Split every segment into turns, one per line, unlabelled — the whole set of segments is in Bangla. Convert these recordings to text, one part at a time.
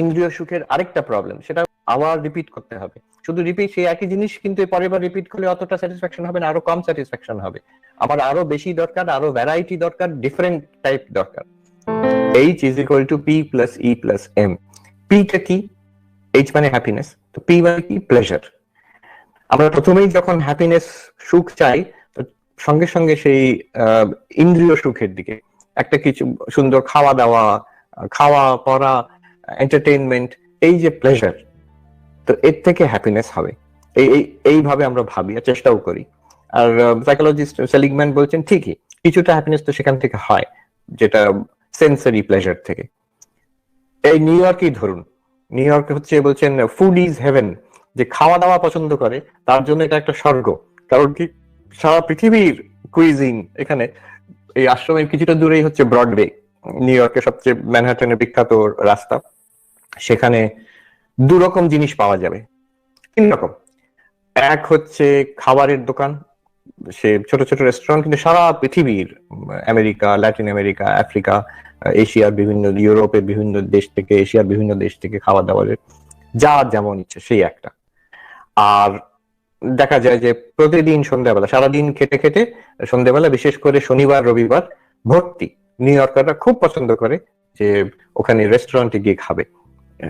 ইন্দ্রিয় সুখের আরেকটা প্রবলেম সেটা আবার রিপিট করতে হবে। শুধু রিপিট সেই একই জিনিস কিন্তু পরের বার রিপিট করলে অতটা স্যাটিসফ্যাকশন হবে না, আরও কম স্যাটিসফ্যাকশন হবে। আমার আরও বেশি দরকার, আরও ভ্যারাইটি দরকার ডিফারেন্ট টাইপ দরকার। H is equal to P plus E plus M পিটা কি? এইচ মানে হ্যাপিনেস তো পি মানে কি? প্লেজার আমরা প্রথমেই যখন হ্যাপিনেস সুখ চাই সঙ্গে সঙ্গে সেই ইন্দ্রিয় সুখের দিকে। একটা কিছু সুন্দর খাওয়া দাওয়া, খাওয়া, পড়া এন্টারটেইনমেন্ট এই যে প্লেজার তো এর থেকে হ্যাপিনেস হবে। এই, এই- এইভাবে আমরা ভাবি আর চেষ্টাও করি। আর সাইকোলজিস্ট সেলিগম্যান বলছেন, ঠিকই, কিছুটা হ্যাপিনেস তো সেখান থেকে হয়, যেটা সেন্সারি প্লেজার থেকে। এই নিউ ইয়র্কই ধরুন নিউ ইয়র্ক হচ্ছে বলছেন ফুড ইজ হেভেন যে খাওয়া দাওয়া পছন্দ করে, তার জন্য এটা একটা স্বর্গ। কারণ কি, সারা পৃথিবীর কুইজিন এখানে, এই আশ্রমের কিছুটা দূরেই হচ্ছে ব্রডওয়ে নিউ ইয়র্কের সবচেয়ে ম্যানহাটনের বিখ্যাত রাস্তা। সেখানে দু রকম জিনিস পাওয়া যাবে। তিন রকম। এক হচ্ছে খাবারের দোকান। সে ছোট ছোট রেস্টুরেন্ট কিন্তু সারা পৃথিবীর, আমেরিকা ল্যাটিন আমেরিকা আফ্রিকা এশিয়ার বিভিন্ন, ইউরোপের বিভিন্ন দেশ থেকে, এশিয়ার বিভিন্ন দেশ থেকে খাবার দাবারের যা যেমন ইচ্ছে সেই একটা। আর দেখা যায় যে প্রতিদিন সন্ধ্যাবেলা, সারাদিন খেটে খেটে সন্ধ্যাবেলা, বিশেষ করে শনিবার, রবিবার ভর্তি। নিউ ইয়র্কাররা খুব পছন্দ করে যে ওখানে রেস্টুরেন্টে গিয়ে খাবে।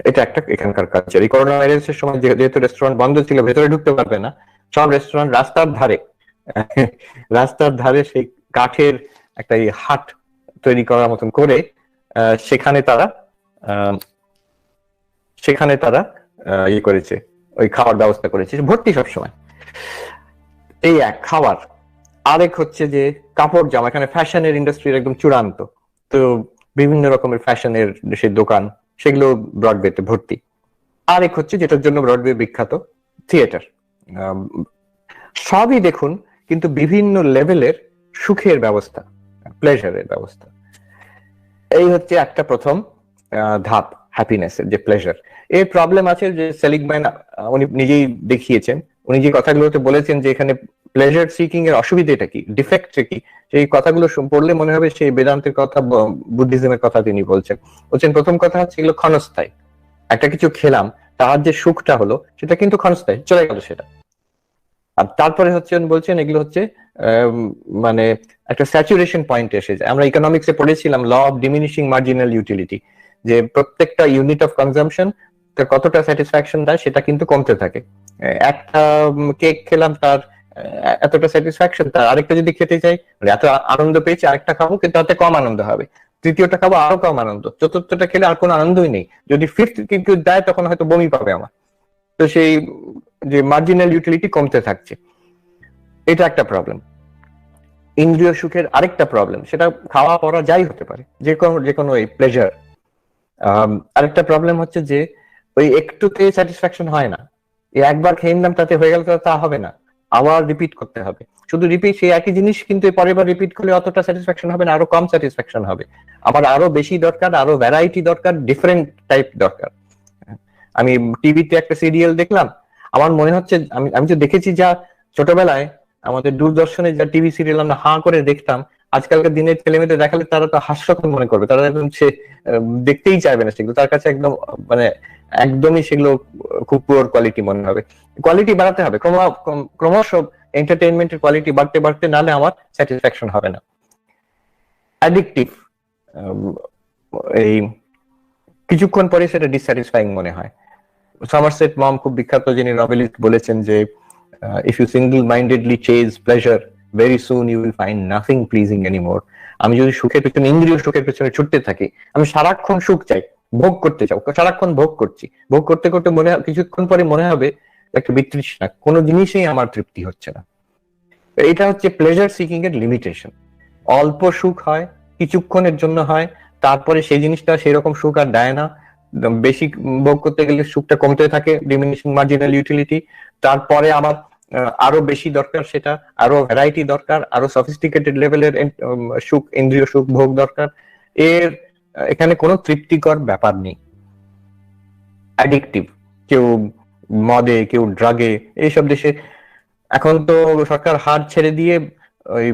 এটা একটা এখানকার কালচার এই করোনা ভাইরাসের সময় যেহেতু রেস্টুরেন্ট বন্ধ ছিল, ভেতরে ঢুকতে পারবে না, সব রেস্টুরেন্ট রাস্তার ধারে রাস্তার ধারে সেই কাঠের একটা হাট তৈরি করার মতন করে সেখানে তারা সেখানে তারা ইয়ে করেছে, ওই খাওয়ার ব্যবস্থা করেছে, ভর্তি সবসময়। এই এক খাবার। আরেক হচ্ছে যে কাপড় জামা, এখানে ফ্যাশনের ইন্ডাস্ট্রির একদম চূড়ান্ত। তো বিভিন্ন রকমের ফ্যাশনের সেই দোকান সেগুলো ব্রডওয়েতে ভর্তি। আরেক হচ্ছে যেটার জন্য ব্রডওয়ে বিখ্যাত থিয়েটার সবই দেখুন, কিন্তু বিভিন্ন লেভেলের সুখের ব্যবস্থা প্লেজারের ব্যবস্থা। এই হচ্ছে একটা প্রথম ধাপ হ্যাপিনেসের যে প্লেজার এর প্রবলেম আছে যে সেলিগম্যান উনি নিজেই দেখিয়েছেন। উনি যে কথাগুলোতে বলেছেন যে এখানে প্লেজার সিকিং এর অসুবিধাটা কি? ডিফেক্ট কি? সেই কথাগুলো পড়লে মনে হবে সেই বেদান্তের কথা বুদ্ধিজমের কথা তিনি বলছেন। বলছেন, প্রথম কথা হচ্ছে এগুলো ক্ষণস্থায়ী। একটা কিছু খেলাম, তার যে সুখটা হলো, সেটা কিন্তু ক্ষণস্থায়ী, চলে গেল সেটা। আর তারপরে হচ্ছে বলছেন, এগুলো হচ্ছে মানে একটা স্যাচুরেশন পয়েন্ট এসে যায়। আমরা ইকোনমিক্সে পড়েছিলাম law of diminishing marginal utility যে প্রত্যেকটা ইউনিট অফ কনজাম্পশন কতটা স্যাটিসফ্যাকশন দেয়, সেটা কিন্তু কমতে থাকে। একটা কেক খেলাম, তার এতটা স্যাটিসফ্যাকশন তার আরেকটা যদি খেতে চাই মানে এত আনন্দ পেয়েছি, আরেকটা খাব, কিন্তু তাতে কম আনন্দ হবে। তৃতীয়টা খাব, আরও কম আনন্দ। চতুর্থটা খেলে আর কোনো আনন্দই নেই। যদি ফিফথ কিন্তু দেয়, তখন হয়তো বমি পাবে আমার। তো সেই, যে মার্জিনাল ইউটিলিটি কমতে থাকছে। এটা একটা প্রবলেম ইন্দ্রিয় সুখের আরেকটা প্রবলেম সেটা খাওয়া পড়া যাই হতে পারে, যে কোনো যে কোনো এই প্লেজার আরেকটা প্রবলেম হচ্ছে যে, ওই একটুতে স্যাটিসফ্যাকশন হয় না। একবার খেয়ে নিলাম, তাতে হয়ে গেল, তা হবে না। আবার রিপিট করতে হবে। শুধু রিপিট সেই একই জিনিস, কিন্তু পরের বার রিপিট করলে অতটা স্যাটিসফ্যাকশন হবে না, আরও কম স্যাটিসফ্যাকশন হবে। আমার আরও বেশি দরকার, আরও ভ্যারাইটি দরকার ডিফারেন্ট টাইপ দরকার। আমি টিভিতে একটা সিরিয়াল দেখলাম, আমার মনে হচ্ছে, আমি আমি তো দেখেছি যা ছোটবেলায় আমাদের দূরদর্শনে যা টিভি সিরিয়াল আমরা হাঁ করে দেখতাম, আজকালকার দিনের ছেলেমেয়েদের দেখালে তারা তো হাস্যকর মনে করবে, তারা একদম সে দেখতেই চাইবে না সেগুলো, তার কাছে একদম মানে একদমই সেগুলো খুব পুয়ার কোয়ালিটি মনে হবে। কোয়ালিটি বাড়াতে হবে, ক্রম- ক্রম- ক্রমশ এন্টারটেইনমেন্টের কোয়ালিটি বাড়তে বাড়তে নালে আমার স্যাটিসফ্যাকশন হবে না। অ্যাডিকটিভ এই কিছুক্ষণ পরে সেটা ডিসস্যাটিসফাইং মনে হয়। সমারসেট মম খুব বিখ্যাত, যিনি নভেলিস্ট বলেছেন যে if you single mindedly chase pleasure very soon you will find nothing pleasing anymore আমি যদি সুখের পেছনে, ইন্দ্রিয় সুখের পেছনে ছুটতে থাকি, আমি সারাক্ষণ সুখ চাই। ভোগ করতে চাও, সারাক্ষণ ভোগ করছি। ভোগ করতে করতে মনে কিছুক্ষণ পরে মনে হবে একটা বিতৃষ্ণা, কোনো জিনিসেই আমার তৃপ্তি হচ্ছে না। এটা হচ্ছে প্লেজার সিকিং এর লিমিটেশন অল্প সুখ হয়, কিছুক্ষণের জন্য হয়, তারপরে সেই জিনিসটা সেরকম সুখ আর দেয় না। বেশি ভোগ করতে গেলে সুখটা কমতে থাকে ডিমিনিশিং মার্জিনাল ইউটিলিটি তারপরে আমার আরও বেশি দরকার সেটা, আরও ভ্যারাইটি দরকার, আরও সফিস্টিকেটেড লেভেলের সুখ, ইন্দ্রিয় সুখ, ভোগ দরকার। এর এখানে কোনো তৃপ্তিকর ব্যাপার নেই। অ্যাডিকটিভ কেউ মদে, কেউ ড্রাগে এইসব দেশে এখন তো সরকার হাত ছেড়ে দিয়ে ওই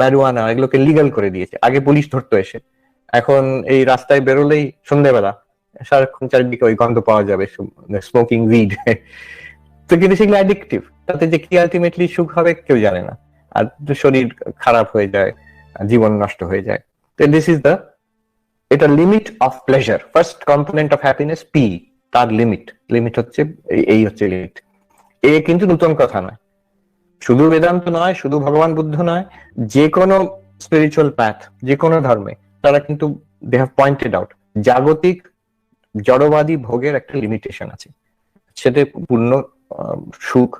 ম্যারুয়ানা এগুলোকে লিগাল করে দিয়েছে। আগে পুলিশ ধরতো এসে। এখন এই রাস্তায় বেরোলেই সন্ধ্যেবেলা সারাক্ষণ চারিদিকে ওই গন্ধ পাওয়া যাবে স্মোকিং উইড তো কিন্তু সেগুলো অ্যাডিকটিভ তাতে যে কি আলটিমেটলি সুখ হবে কেউ জানে না। আর শরীর খারাপ হয়ে যায়, জীবন নষ্ট হয়ে যায়। তো দিস ইজ দ্য এটা limit of pleasure first component of happiness P তার লিমিট লিমিট হচ্ছে, এই হচ্ছে লিমিট এ কিন্তু নতুন কথা নয়। শুধু বেদান্ত নয়, শুধু ভগবান বুদ্ধ নয় যে কোনো স্পিরিচুয়াল প্যাথ যে কোনো ধর্মে, তারা কিন্তু দে হ্যাভ পয়েন্টেড আউট জাগতিক জড়বাদী ভোগের একটা লিমিটেশন আছে। সেতে পূর্ণ সুখ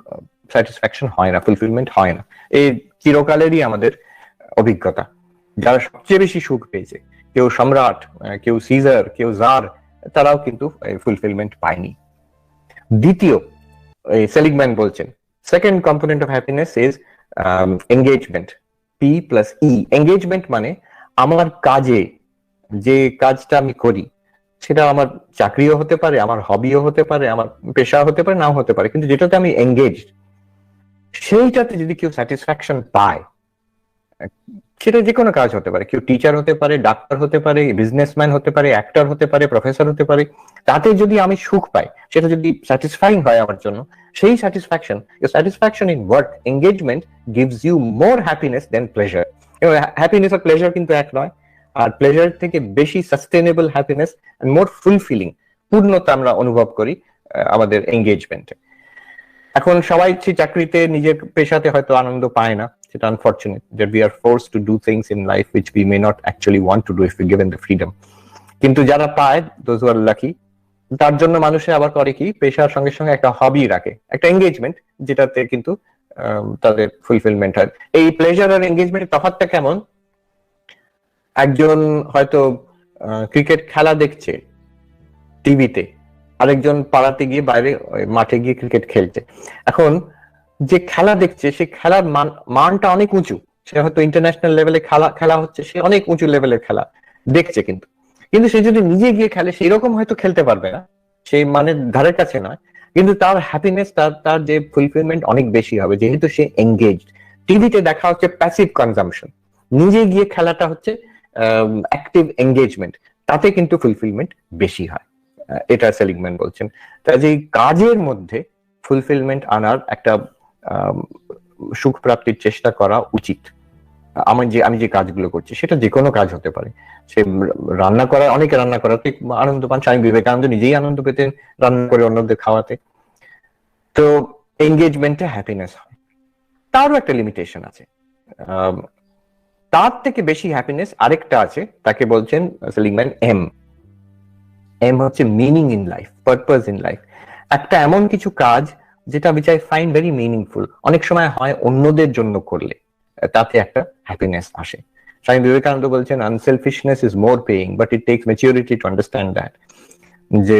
স্যাটিসফ্যাকশন হয় না ফুলফিলমেন্ট হয় না। এই চিরকালেরই আমাদের অভিজ্ঞতা। যারা সবচেয়ে বেশি সুখ পেয়েছে কেউ সম্রাট কেউ সিজার, কেউ জার, তারাও কিন্তু ফুলফিলমেন্ট পায়নি। দ্বিতীয় সেলিগম্যান বলছেন second component of happiness is engagement P plus E engagement মানে আমার কাজে, যে কাজটা আমি করি, সেটা আমার চাকরিও হতে পারে, আমার হবিও হতে পারে, আমার পেশা হতে পারে, নাও হতে পারে, কিন্তু যেটাতে আমি এঙ্গেজ সেইটাতে যদি কেউ স্যাটিসফ্যাকশন পায় সেটা যে কোনো কাজ হতে পারে। কেউ টিচার হতে পারে ডাক্তার হতে পারে বিজনেসম্যান হতে পারে অ্যাক্টর হতে পারে প্রফেসর হতে পারে। তাতে যদি আমি সুখ পাই, সেটা যদি স্যাটিসফাইং হয় আমার জন্য, সেই satisfaction satisfaction in work engagement gives you more happiness then pleasure happiness R pleasure কিন্তু এক নয়। আর প্লেজার থেকে বেশি সাস্টেনেবল হ্যাপিনেস মোর ফুলফিলিং পূর্ণতা আমরা অনুভব করি আমাদের এঙ্গেজমেন্টে এখন সবাই চাকরিতে নিজের পেশাতে হয়তো আনন্দ পায় না। সেটা unfortunate that we are force to do things in life which we may not actually want to do if you given the freedom কিন্তু যারা পায় দোজ আর লাকি তার জন্য মানুষে আবার করে কি? পেশার সঙ্গে সঙ্গে একটা হবি রাখে, একটা এঙ্গেজমেন্ট যেটাতে কিন্তু তাদের ফুলফিলমেন্ট হয়। এই প্লেজার আর এঙ্গেজমেন্টের তফাৎটা কেমন? একজন হয়তো ক্রিকেট খেলা দেখছে টিভিতে আরেকজন পাড়াতে গিয়ে বাইরে মাঠে গিয়ে ক্রিকেট খেলছে। এখন যে খেলা দেখছে, সে খেলার মান, মানটা অনেক উঁচু। সে হয়তো ইন্টারন্যাশনাল লেভেলে খেলা খেলা হচ্ছে, সে অনেক উঁচু লেভেলের খেলা দেখছে কিন্তু। কিন্তু সে যদি নিজে গিয়ে খেলে সেই রকম হয়তো খেলতে পারবে না। সেই মানের ধারের কাছে নয়। কিন্তু তার হ্যাপিনেস তার তার যে ফুলফিলমেন্ট অনেক বেশি হবে। যেহেতু সে এঙ্গেজ টিভিতে দেখা হচ্ছে প্যাসিভ কনজামশন নিজে গিয়ে খেলাটা হচ্ছে অ্যাক্টিভ এঙ্গেজমেন্ট তাতে কিন্তু ফুলফিলমেন্ট বেশি হয়। এটা সেলিগম্যান বলছেন। তা যে কাজের মধ্যে ফুলফিলমেন্ট আনার একটা সুখ প্রাপ্তির চেষ্টা করা উচিত। আমার যে, আমি যে কাজগুলো করছি, সেটা যে কোনো কাজ হতে পারে। সে রান্না করা অনেকে রান্না করাতে আনন্দ পান, স্বামী বিবেকানন্দ নিজেই আনন্দ পেতেন রান্না করে অন্যদের খাওয়াতে। তো এঙ্গেজমেন্টে হ্যাপিনেস হয়। তারও একটা লিমিটেশন আছে। তার থেকে বেশি হ্যাপিনেস আরেকটা আছে, তাকে বলছেন সেলিংম্যান এম। এম হচ্ছে meaning in life purpose in life একটা এমন কিছু কাজ যেটা which I find very meaningful অনেক সময় হয় অন্যদের জন্য করলে, তাতে একটা হ্যাপিনেস আসে। স্বামী বিবেকানন্দ বলছেন unselfishness is more paying but it takes maturity to understand that যে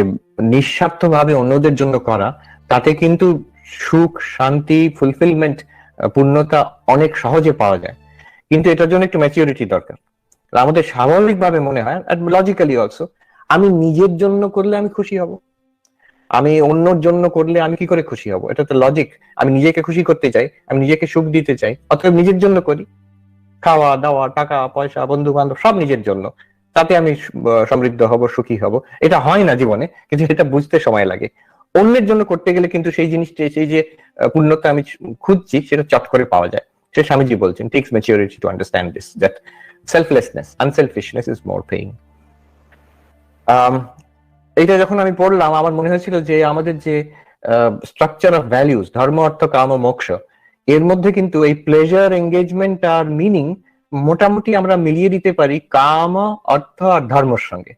নিঃস্বার্থ ভাবে অন্যদের জন্য করা, তাতে কিন্তু সুখ, শান্তি ফুলফিলমেন্ট পূর্ণতা অনেক সহজে পাওয়া যায়। কিন্তু এটার জন্য একটু ম্যাচিউরিটি দরকার। আমাদের স্বাভাবিকভাবে মনে হয় লজিক্যালি অলসো আমি নিজের জন্য করলে আমি খুশি হব। আমি অন্যর জন্য করলে আমি কি করে খুশি হব? এটা তো লজিক আমি নিজেকে খুশি করতে চাই, আমি নিজেকে সুখ দিতে চাই অথবা নিজের জন্য করি। খাওয়া, দাওয়া, টাকা, পয়সা বন্ধু বান্ধব সব নিজের জন্য। তাতে আমি সমৃদ্ধ হব, সুখী হব। এটা হয় না জীবনে, কিন্তু এটা বুঝতে সময় লাগে। অন্যের জন্য করতে গেলে কিন্তু সেই জিনিসটা, সেই যে পূর্ণতা আমি খুঁজছি, সেটা চট করে পাওয়া যায়। সে স্বামীজি বলছেন takes maturity to understand this that selflessness unselfishness is more paying এইটা যখন আমি পড়লাম, আমার মনে হয়েছিল যে আমাদের যে স্ট্রাকচার অফ ভ্যালিউজ ধর্ম, অর্থ, কাম ও মোক্ষ, এর মধ্যে কিন্তু এই প্লেজার এঙ্গেজমেন্ট আর মিনিং মোটামুটি আমরা মিলিয়ে দিতে পারি কাম, অর্থ আর ধর্মর সঙ্গে।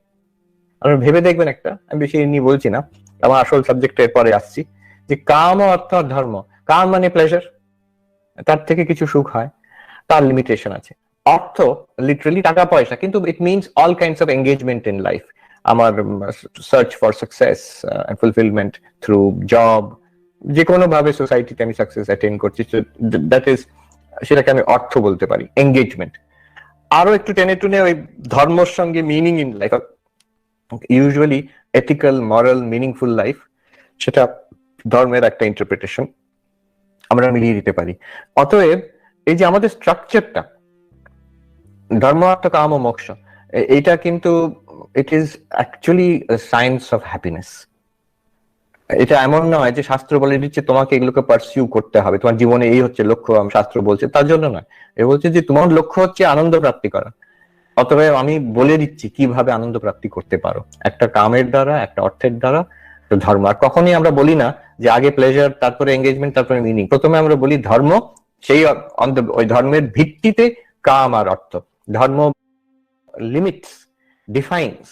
আমরা ভেবে দেখবেন একটা, আমি বেশি নিয়ে বলছি না, আমার আসল সাবজেক্টের পরে আসছি, যে কাম, অর্থ আর ধর্ম, কাম মানে প্লেজার তার থেকে কিছু সুখ হয়, তার লিমিটেশন আছে। অর্থ লিটারালি টাকা, পয়সা, কিন্তু it means all kinds of engagement in life আমার search for success fulfilment through job যে কোনো ভাবে সোসাইটিতে আমি সাকসেস অ্যাটেন্ড করছি দ্যাট ইজ সেটাকে আমি অর্থ বলতে পারি এঙ্গেজমেন্ট আরও একটু টেনে টুনে ওই ধর্মর সঙ্গে meaning in life usually ethical moral meaningful life সেটা ধর্মের একটা ইন্টারপ্রিটেশন আমরা মিলিয়ে দিতে পারি। অতএব, এই যে আমাদের স্ট্রাকচারটা ধর্ম অর্থ কাম ও মোক্ষ এটা কিন্তু it is actually science of happiness এটা এমন নয় যে শাস্ত্র বলে দিচ্ছে তোমাকে এগুলোকে পারসিউ করতে হবে। তোমার জীবনে এই হচ্ছে লক্ষ্য, আম- শাস্ত্র বলছে, তার জন্য নয়। এ বলছে যে তোমার লক্ষ্য হচ্ছে আনন্দ প্রাপ্তি করা। অতএব আমি বলে দিচ্ছি কীভাবে আনন্দ প্রাপ্তি করতে পারো। একটা কামের দ্বারা, একটা অর্থের দ্বারা ধর্ম। আর কখনই আমরা বলি না যে আগে প্লেজার তারপরে এঙ্গেজমেন্ট তারপরে মিনিং প্রথমে আমরা বলি ধর্ম, সেই ওই ধর্মের ভিত্তিতে কাম আর অর্থ। ধর্ম লিমিটস ডিফাইন্স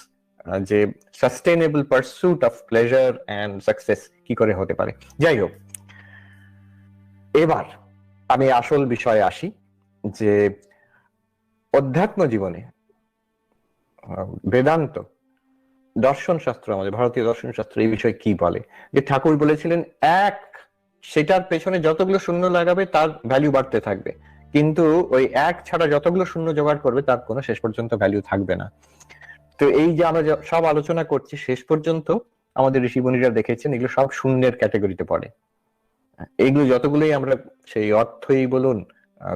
যে sustainable pursuit of pleasure and success কি করে হতে পারে। যাই হোক, এবার আমি আসল বিষয়ে আসি যে অধ্যাত্ম জীবনে বেদান্ত, দর্শন শাস্ত্র আমাদের, ভারতীয় দর্শন শাস্ত্র এই বিষয়ে কি বলে? যে ঠাকুর বলেছিলেন, এক, সেটার পেছনে যতগুলো শূন্য লাগাবে তার ভ্যালু বাড়তে থাকবে। কিন্তু ওই এক ছাড়া যতগুলো শূন্য জোগাড় করবে তার কোনো শেষ পর্যন্ত ভ্যালু থাকবে না। তো এই যে আমরা সব আলোচনা করছি, শেষ পর্যন্ত আমাদের ঋষিমুনিরা দেখেছেন, এগুলো সব শূন্যের ক্যাটাগরিতে পড়ে। এইগুলো যতগুলোই আমরা সেই অর্থই বলুন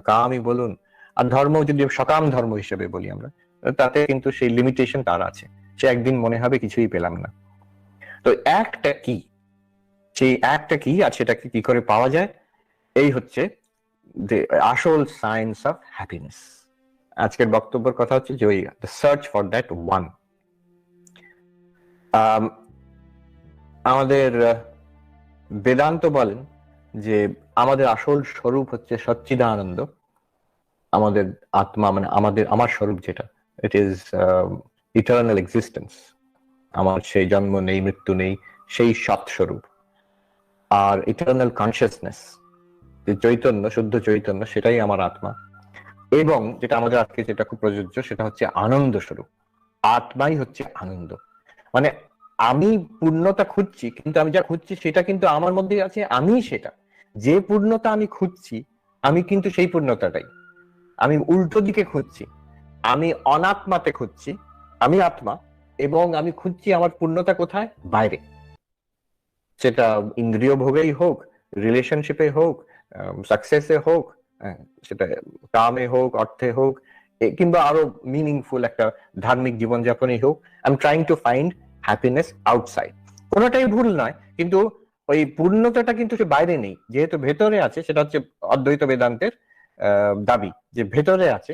কামই বলুন, আর ধর্ম যদি সকাম ধর্ম হিসেবে বলি আমরা, তাতে কিন্তু সেই লিমিটেশন তার আছে। সে একদিন মনে হবে কিছুই পেলাম না। তো একটা কি? সেই একটা কি, আর সেটাকে কি করে পাওয়া যায়? এই হচ্ছে যে আসল সায়েন্স অফ হ্যাপিনেস আজকের বক্তব্যের কথা হচ্ছে যে ওই সার্চ ফর দ্যাট ওয়ান আমাদের বেদান্ত বলেন যে আমাদের আসল স্বরূপ হচ্ছে সচ্চিদানন্দ। আমাদের আত্মা মানে আমাদের, আমার স্বরূপ যেটা ইট ইজ ইটার্নাল এক্সিস্টেন্স আমার সেই জন্ম নেই, মৃত্যু নেই, সেই সৎ স্বরূপ। আর ইটার্নাল কনসিয়াসনেস যে চৈতন্য, শুদ্ধ চৈতন্য, সেটাই আমার আত্মা। এবং যেটা আমাদের আজকে যেটা খুব প্রযোজ্য, সেটা হচ্ছে আনন্দ স্বরূপ। আত্মাই হচ্ছে আনন্দ। মানে আমি পূর্ণতা খুঁজছি, কিন্তু আমি যা খুঁজছি সেটা কিন্তু আমার মধ্যে আছে আমি সেটা। যে পূর্ণতা আমি খুঁজছি, আমি কিন্তু সেই পূর্ণতাটাই। আমি উল্টো দিকে খুঁজছি, আমি অনাত্মাতে খুঁজছি, আমি আত্মা, এবং আমি খুঁজছি আমার পূর্ণতা কোথায়? বাইরে। সেটা ইন্দ্রিয় ভোগেই হোক রিলেশনশিপে হোক সাকসেসে হোক সেটা কামে হোক, অর্থে হোক কিংবা আরও মিনিংফুল একটা ধার্মিক জীবনযাপনই হোক I am trying to find happiness outside কোনোটাই ভুল নয়, কিন্তু ওই পূর্ণতাটা কিন্তু সে বাইরে নেই। যেহেতু ভেতরে আছে, সেটা হচ্ছে অদ্বৈত বেদান্তের দাবি যে ভেতরে আছে